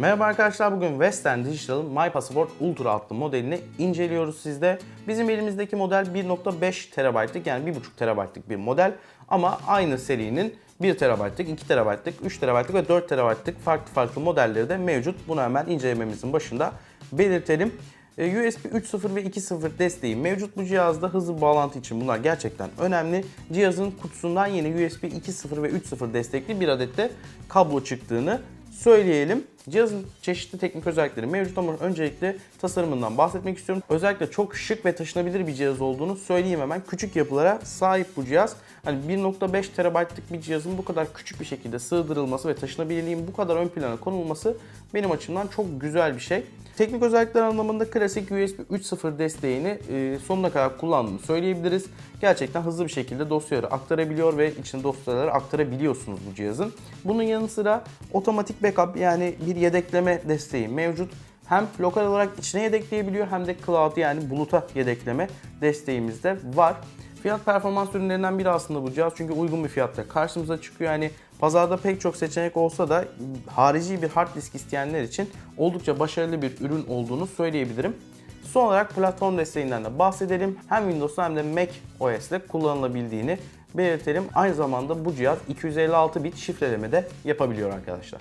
Merhaba arkadaşlar bugün Western Digital'ın My Passport Ultra adlı modelini inceliyoruz sizde. Bizim elimizdeki model 1.5 TB'lık yani 1.5 TB'lık bir model ama aynı serinin 1 TB'lık, 2 TB'lık, 3 TB'lık ve 4 TB'lık farklı farklı modelleri de mevcut. Bunu hemen incelememizin başında belirtelim. E, USB 3.0 ve 2.0 desteği mevcut bu cihazda. Hızlı bağlantı için bunlar gerçekten önemli. Cihazın kutusundan yine USB 2.0 ve 3.0 destekli bir adet de kablo çıktığını söyleyelim. Cihazın çeşitli teknik özellikleri mevcut ama öncelikle tasarımından bahsetmek istiyorum. Özellikle çok şık ve taşınabilir bir cihaz olduğunu söyleyeyim hemen. Küçük yapılara sahip bu cihaz. Hani 1.5 TB'lık bir cihazın bu kadar küçük bir şekilde sığdırılması ve taşınabilirliğin bu kadar ön plana konulması benim açımdan çok güzel bir şey. Teknik özellikler anlamında klasik USB 3.0 desteğini e, sonuna kadar kullandığını söyleyebiliriz. Gerçekten hızlı bir şekilde dosyaları aktarabiliyor ve içine dosyaları aktarabiliyorsunuz bu cihazın. Bunun yanı sıra otomatik backup yani bir yedekleme desteği mevcut. Hem lokal olarak içine yedekleyebiliyor hem de cloud yani buluta yedekleme desteğimiz de var. Fiyat performans ürünlerinden biri aslında bu cihaz çünkü uygun bir fiyatta karşımıza çıkıyor. Yani pazarda pek çok seçenek olsa da harici bir hard disk isteyenler için oldukça başarılı bir ürün olduğunu söyleyebilirim. Son olarak platform desteğinden de bahsedelim. Hem Windows'ta hem de Mac OS'te kullanılabildiğini belirtelim. Aynı zamanda bu cihaz 256 bit şifreleme de yapabiliyor arkadaşlar.